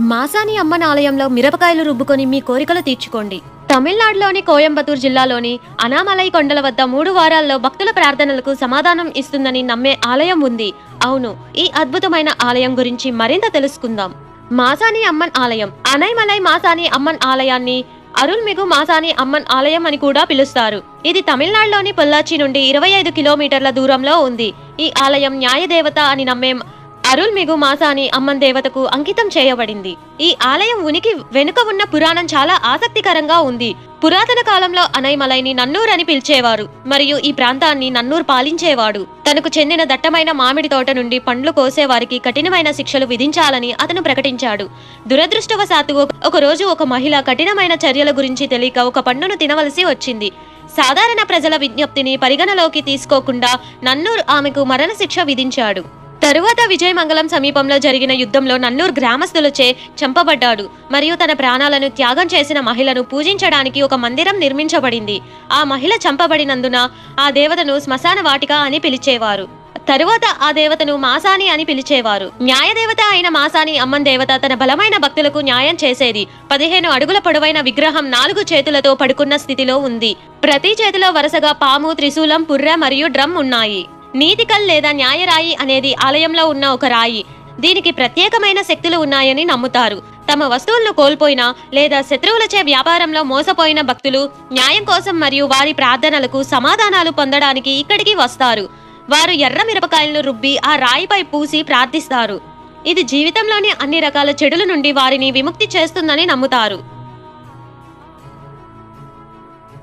మాసాని అమ్మన్ ఆలయంలో మిరపకాయలు రుబ్బుకొని మీ కోరికలు తీర్చుకోండి. తమిళనాడులోని కోయంబత్తూర్ జిల్లాలోని అనామలై కొండల వద్ద మూడు వారాల్లో భక్తుల ప్రార్థనలకు సమాధానం ఇస్తుందని నమ్మే ఆలయం ఉంది. అవును ఈ అద్భుతమైన ఆలయం గురించి మరింత తెలుసుకుందాం. మాసాని అమ్మన్ ఆలయం అనైమలై మాసాని అమ్మన్ ఆలయాన్ని అరుల్మిగు మాసాని అమ్మన్ ఆలయం అని కూడా పిలుస్తారు. ఇది తమిళనాడులోని పొల్లాచి నుండి ఇరవై ఐదు కిలోమీటర్ల దూరంలో ఉంది. ఈ ఆలయం న్యాయదేవత అని నమ్మే అరుల్మిగు మాసాని అమ్మన్ దేవతకు అంకితం చేయబడింది. ఈ ఆలయం ఉనికి వెనుక ఉన్న పురాణం చాలా ఆసక్తికరంగా ఉంది. పురాతన కాలంలో అనైమలైని నన్నూర్ అని పిలిచేవారు. మరియు ఈ ప్రాంతాన్ని నన్నూర్ పాలించేవాడు. తనకు చెందిన దట్టమైన మామిడి తోట నుండి పండ్లు కోసేవారికి కఠినమైన శిక్షలు విధించాలని అతను ప్రకటించాడు. దురదృష్టవశాత్తు ఒకరోజు ఒక రోజు ఒక మహిళ కఠినమైన చర్యల గురించి తెలియక ఒక పండును తినవలసి వచ్చింది. సాధారణ ప్రజల విజ్ఞప్తిని పరిగణలోకి తీసుకోకుండా నన్నూర్ ఆమెకు మరణశిక్ష విధించాడు. తరువాత విజయమంగళం సమీపంలో జరిగిన యుద్ధంలో నన్నూర్ గ్రామస్తులచే చంపబడ్డాడు. మరియు తన ప్రాణాలను త్యాగం చేసిన మహిళను పూజించడానికి ఒక మందిరం నిర్మించబడింది. ఆ మహిళ చంపబడినందున ఆ దేవతను శ్మశాన వాటిక అని పిలిచేవారు. తరువాత ఆ దేవతను మాసాని అని పిలిచేవారు. న్యాయదేవత అయిన మాసాని అమ్మన్ దేవత తన బలమైన భక్తులకు న్యాయం చేసేది. పదిహేను అడుగుల పొడవైన విగ్రహం నాలుగు చేతులతో పడుకున్న స్థితిలో ఉంది. ప్రతి చేతిలో వరుసగా పాము త్రిశూలం పుర్రె మరియు డ్రమ్ ఉన్నాయి. నీతికల్ లేదా న్యాయరాయి అనేది ఆలయంలో ఉన్న ఒక రాయి. దీనికి ప్రత్యేకమైన శక్తులు ఉన్నాయని నమ్ముతారు. తమ వస్తువులను కోల్పోయిన లేదా శత్రువులచే వ్యాపారంలో మోసపోయిన భక్తులు న్యాయం కోసం మరియు వారి ప్రార్థనలకు సమాధానాలు పొందడానికి ఇక్కడికి వస్తారు. వారు ఎర్ర మిరపకాయలను రుబ్బి ఆ రాయిపై పూసి ప్రార్థిస్తారు. ఇది జీవితంలోని అన్ని రకాల చెడుల నుండి వారిని విముక్తి చేస్తుందని నమ్ముతారు.